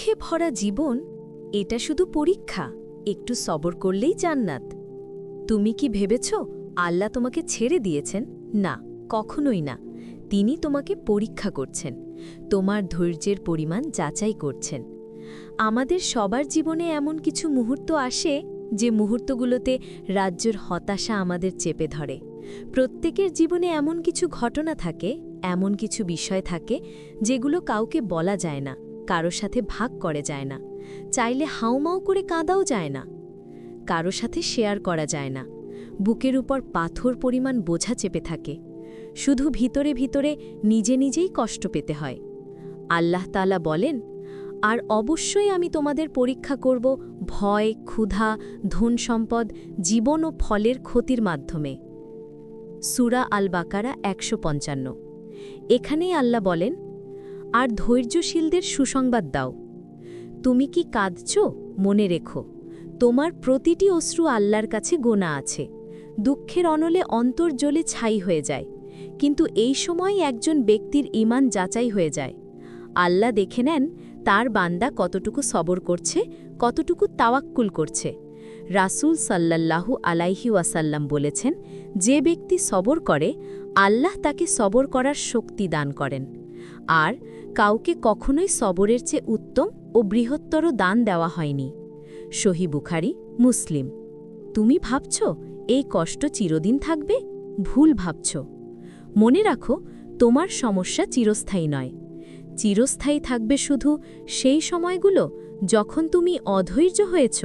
দুঃখে ভরা জীবন, এটা শুধু পরীক্ষা, একটু সবর করলেই জান্নাত। তুমি কি ভেবেছ আল্লাহ তোমাকে ছেড়ে দিয়েছেন? না, কখনোই না। তিনি তোমাকে পরীক্ষা করছেন, তোমার ধৈর্যের পরিমাণ যাচাই করছেন। আমাদের সবার জীবনে এমন কিছু মুহূর্ত আসে, যে মুহূর্তগুলোতে রাজ্যের হতাশা আমাদের চেপে ধরে। প্রত্যেকের জীবনে এমন কিছু ঘটনা থাকে, এমন কিছু বিষয় থাকে, যেগুলো কাউকে বলা যায় না। কারও সাথে ভাগ করে যায় না। চাইলে হাউমাউ করে কাঁদাও যায় না। কারও সাথে শেয়ার করা যায় না। বুকের উপর পাথর পরিমাণ বোঝা চেপে থাকে। শুধু ভিতরে ভিতরে নিজে নিজেই কষ্ট পেতে হয়। আল্লাহ তালা বলেন, আর অবশ্যই আমি তোমাদের পরীক্ষা করব ভয়, ক্ষুধা, ধন সম্পদ, জীবন ও ফলের ক্ষতির মাধ্যমে। সুরা আল বাকারা একশো পঞ্চান্ন। এখানেই আল্লাহ বলেন আর ধৈর্যশীলদের সুসংবাদ দাও। তুমি কি কাঁদছ? মনে রেখো। তোমার প্রতিটি অশ্রু আল্লাহর কাছে গোনা আছে। দুঃখের অনলে অন্তর্জলে ছাই হয়ে যায়। কিন্তু এই সময় একজন ব্যক্তির ইমান যাচাই হয়ে যায়। আল্লাহ দেখে নেন, তার বান্দা কতটুকু সবর করছে, কতটুকু তাওয়াক্কুল করছে। রাসূল সাল্লাল্লাহু আলাইহি ওয়াসাল্লাম বলেছেন, যে ব্যক্তি সবর করে, আল্লাহ তাকে সবর করার শক্তি দান করেন। আর কাউকে কখনোই সবরের চেয়ে উত্তম ও বৃহত্তর দান দেওয়া হয়নি। সহি বুখারি, মুসলিম। তুমি ভাবছ, এই কষ্ট চিরদিন থাকবে? ভুল ভাবছ। মনে রাখো, তোমার সমস্যা চিরস্থায়ী নয়। চিরস্থায়ী থাকবে শুধু সেই সময়গুলো যখন তুমি অধৈর্য হয়েছ,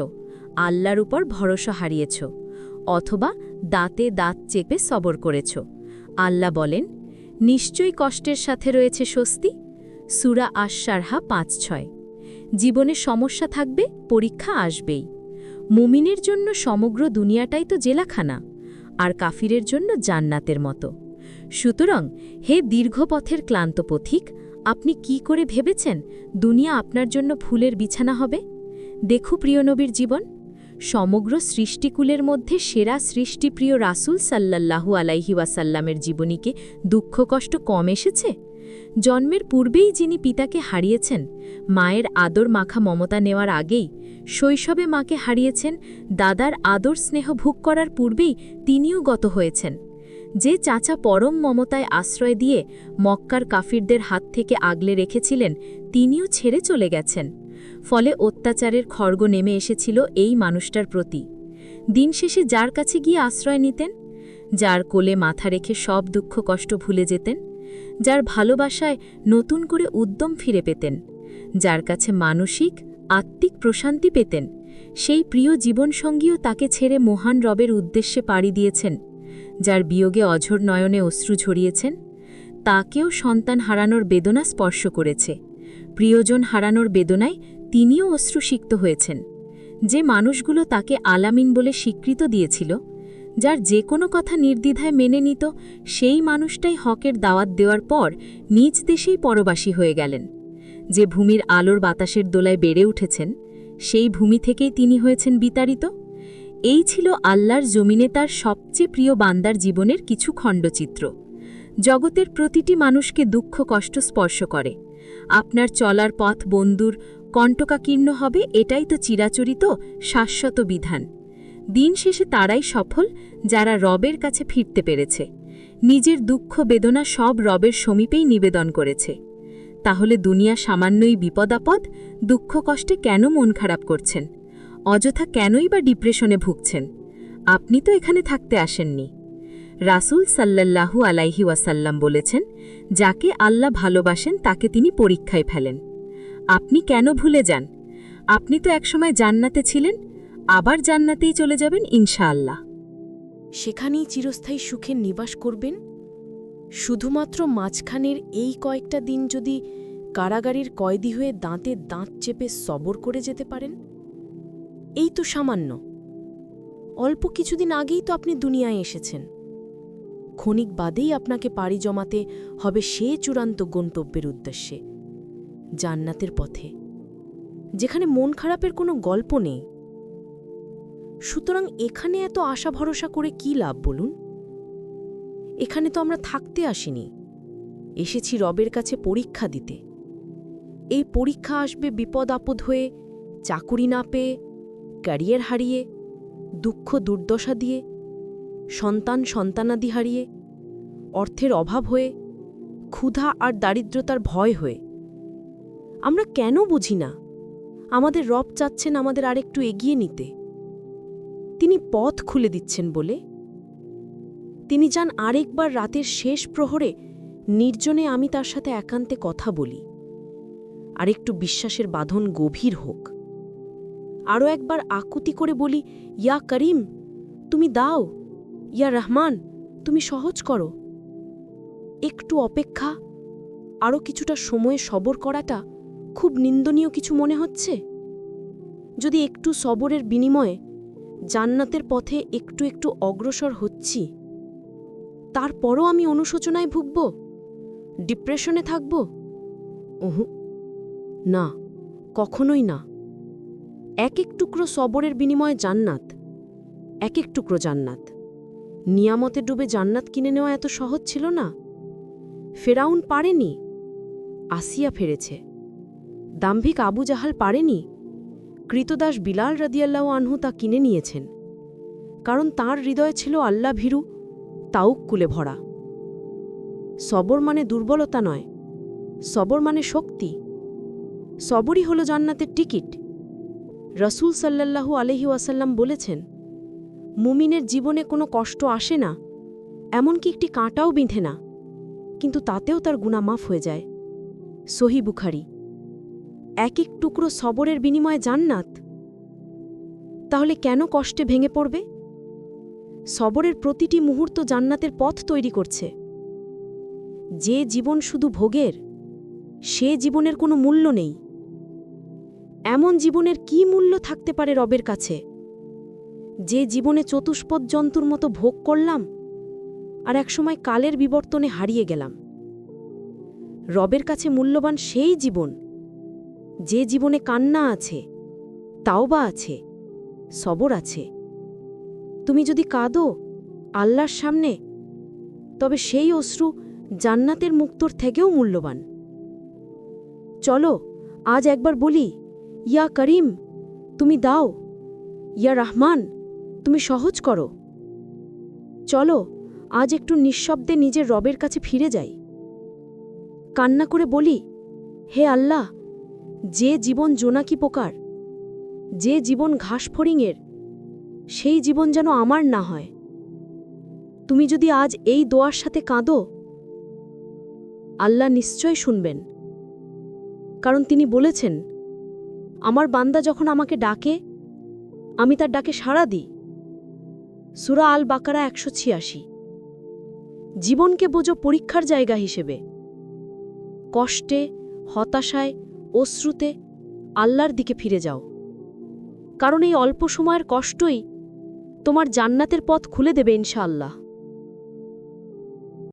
আল্লাহর উপর ভরসা হারিয়েছ, অথবা দাঁতে দাঁত চেপে সবর করেছ। আল্লাহ বলেন নিশ্চয়ই কষ্টের সাথে রয়েছে স্বস্তি? সুরা আশারহা পাঁচ ছয়। জীবনে সমস্যা থাকবে, পরীক্ষা আসবেই। মুমিনের জন্য সমগ্র দুনিয়াটাই তো জেলাখানা, আর কাফিরের জন্য জান্নাতের মতো। সুতরাং হে দীর্ঘপথের ক্লান্ত পথিক, আপনি কি করে ভেবেছেন দুনিয়া আপনার জন্য ফুলের বিছানা হবে? দেখু প্রিয়নবীর জীবন। সমগ্র সৃষ্টিকুলের মধ্যে সেরা সৃষ্টিপ্রিয় রাসুল সাল্লাল্লাহু আলাইহি ওয়াসাল্লামের জীবনীকে দুঃখ কষ্ট কম এসেছে? জন্মের পূর্বেই যিনি পিতাকে হারিয়েছেন, মায়ের আদর মাখা মমতা নেওয়ার আগেই শৈশবে মাকে হারিয়েছেন, দাদার আদর স্নেহ ভোগ করার পূর্বেই তিনিও গত হয়েছেন। যে চাচা পরম মমতায় আশ্রয় দিয়ে মক্কার কাফিরদের হাত থেকে আগলে রেখেছিলেন, তিনিও ছেড়ে চলে গেছেন। ফলে অত্যাচারের খড়গ নেমে এসেছিল এই মানুষটার প্রতি। দিন শেষে যার কাছে গিয়ে আশ্রয় নিতেন, যার কোলে মাথা রেখে সব দুঃখ কষ্ট ভুলে যেতেন, যার ভালোবাসায় নতুন করে উদ্যম ফিরে পেতেন, যার কাছে মানসিক, আত্মিক প্রশান্তি পেতেন, সেই প্রিয় জীবনসঙ্গীও তাকে ছেড়ে মহান রবের উদ্দেশ্যে পাড়ি দিয়েছেন, যার বিয়োগে অঝর নয়নে অশ্রু ঝরিয়েছেন, তাকেও সন্তান হারানোর বেদনা স্পর্শ করেছে। প্রিয়জন হারানোর বেদনায় তিনিও অশ্রুসিক্ত হয়েছেন। যে মানুষগুলো তাকে আলামিন বলে স্বীকৃত দিয়েছিল, যার যে কোনো কথা নির্দ্বিধায় মেনে নিত, সেই মানুষটাই হকের দাওয়াত দেওয়ার পর নিজ দেশেই পরবাসী হয়ে গেলেন। যে ভূমির আলোর বাতাসের দোলায় বেড়ে উঠেছেন, সেই ভূমি থেকেই তিনি হয়েছেন বিতাড়িত। এই ছিল আল্লাহর জমিনে তার সবচেয়ে প্রিয় বান্দার জীবনের কিছু খণ্ডচিত্র। জগতের প্রতিটি মানুষকে দুঃখ কষ্ট স্পর্শ করে। আপনার চলার পথ বন্ধুর কণ্টকাকীর্ণ হবে এটাই তো চিরাচরিত শাশ্বত বিধান। দিন শেষে তারাই সফল যারা রবের কাছে ফিরতে পেরেছে। নিজের দুঃখ বেদনা সব রবের সমীপেই নিবেদন করেছে। তাহলে দুনিয়া সামান্যই বিপদাপদ, দুঃখ কষ্টে কেন মন খারাপ করছেন? অযথা কেনই বা ডিপ্রেশনে ভুগছেন? আপনি তো এখানে থাকতে আসেননি। রাসূল সাল্লাল্লাহু আলাইহি ওয়াসাল্লাম বলেছেন, যাকে আল্লাহ ভালোবাসেন তাকে তিনি পরীক্ষায় ফেলেন। আপনি কেন ভুলে যান? আপনি তো একসময় জান্নাতে ছিলেন, আবার জান্নাতেই চলে যাবেন ইনশাআল্লাহ। সেখানেই চিরস্থায়ী সুখের নিবাস করবেন। শুধুমাত্র মাঝখানের এই কয়েকটা দিন যদি কারাগারের কয়েদি হয়ে দাঁতে দাঁত চেপে সবর করে যেতে পারেন? এই তো সামান্য। অল্প কিছুদিন আগেই তো আপনি দুনিয়ায় এসেছেন। ক্ষণিক বাদেই আপনাকে পাড়ি জমাতে হবে সে চূড়ান্ত গন্তব্যের উদ্দেশ্যে। জান্নাতের পথে। যেখানে মন খারাপের কোনো গল্প নেই। সুতরাং এখানে এত আশা ভরসা করে কি লাভ বলুন? এখানে তো আমরা থাকতে আসিনি। এসেছি রবের কাছে পরীক্ষা দিতে। এই পরীক্ষা আসবে বিপদ আপদ হয়ে, চাকুরি না পেয়ে, ক্যারিয়ার হারিয়ে, দুঃখ দুর্দশা দিয়ে, সন্তান সন্তানাদি হারিয়ে, অর্থের অভাব হয়ে, ক্ষুধা আর দারিদ্রতার ভয় হয়ে। আমরা কেন বুঝি না? আমাদের রব চাচ্ছেন আমাদের আরেকটু এগিয়ে নিতে। তিনি পথ খুলে দিচ্ছেন বলে। তিনি যান আরেকবার রাতের শেষ প্রহরে, নির্জনে আমি তার সাথে একান্তে কথা বলি। আরেকটু বিশ্বাসের বাঁধন গভীর হোক। আরও একবার আকুতি করে বলি, ইয়া করিম, তুমি দাও। ইয়া রহমান, তুমি সহজ করো। একটু অপেক্ষা, আরও কিছুটা সময়ে সবর করাটা খুব নিন্দনীয় কিছু মনে হচ্ছে? যদি একটু সবরের বিনিময়ে জান্নাতের পথে একটু একটু অগ্রসর হচ্ছি, তারপরও আমি অনুশোচনায় ভুগব? ডিপ্রেশনে থাকব? ওহ না, কখনোই না। এক এক টুকরো সবরের বিনিময়ে জান্নাত, এক এক টুকরো জান্নাত। নিয়ামতে ডুবে জান্নাত কিনে নেওয়া এত সহজ ছিল না? ফেরাউন পারেনি, আসিয়া ফেরেছে। দাম্ভিক আবু জাহাল পারেনি? কৃতদাস বিলাল রাদিয়াল্লাহ আনহু তা কিনে নিয়েছেন। কারণ তার হৃদয় ছিল আল্লাহ ভীরু তাউক্কুলে ভরা। সবর মানে দুর্বলতা নয়, সবর মানে শক্তি। সবরই হল জান্নাতের টিকিট। রসুল সাল্লাল্লাহু আলহি ওয়াসাল্লাম বলেছেন, মুমিনের জীবনে কোনো কষ্ট আসে না, এমনকি একটি কাঁটাও বিঁধে না, কিন্তু তাতেও তার গুণা মাফ হয়ে যায়। সহি বুখারি। এক এক টুকরো সবরের বিনিময়ে জান্নাত। তাহলে কেন কষ্টে ভেঙে পড়বে? সবরের প্রতিটি মুহূর্ত জান্নাতের পথ তৈরি করছে। যে জীবন শুধু ভোগের, সে জীবনের কোনো মূল্য নেই। এমন জীবনের কি মূল্য থাকতে পারে রবের কাছে? যে জীবনে চতুষ্পদ জন্তুর মতো ভোগ করলাম, আর একসময় কালের বিবর্তনে হারিয়ে গেলাম। রবের কাছে মূল্যবান সেই জীবন যে জীবনে কান্না আছে, তাওবা আছে, সবর আছে। তুমি যদি কাঁদো আল্লাহর সামনে, তবে সেই অশ্রু জান্নাতের মুক্তর থেকেও মূল্যবান। চলো, আজ একবার বলি, ইয়া করিম, তুমি দাও, ইয়া রহমান, তুমি সহজ করো। চলো, আজ একটু নিঃশব্দে নিজের রবের কাছে ফিরে যাই। কান্না করে বলি, হে আল্লাহ যে জীবন জোনাকি পোকার, যে জীবন ঘাস ফড়িংয়ের সেই জীবন যেন আমার না হয়। তুমি যদি আজ এই দোয়ার সাথে কাঁদো, আল্লাহ নিশ্চয় শুনবেন। কারণ তিনি বলেছেন, আমার বান্দা যখন আমাকে ডাকে, আমি তার ডাকে সাড়া দিই। সুরা আল বাকারা একশো ছিয়াশি। জীবনকে বোঝো পরীক্ষার জায়গা হিসেবে। কষ্টে, হতাশায় অশ্রুতে আল্লাহর দিকে ফিরে যাও। কারণ এই অল্প সময়ের কষ্টই তোমার জান্নাতের পথ খুলে দেবে ইনশাআল্লাহ।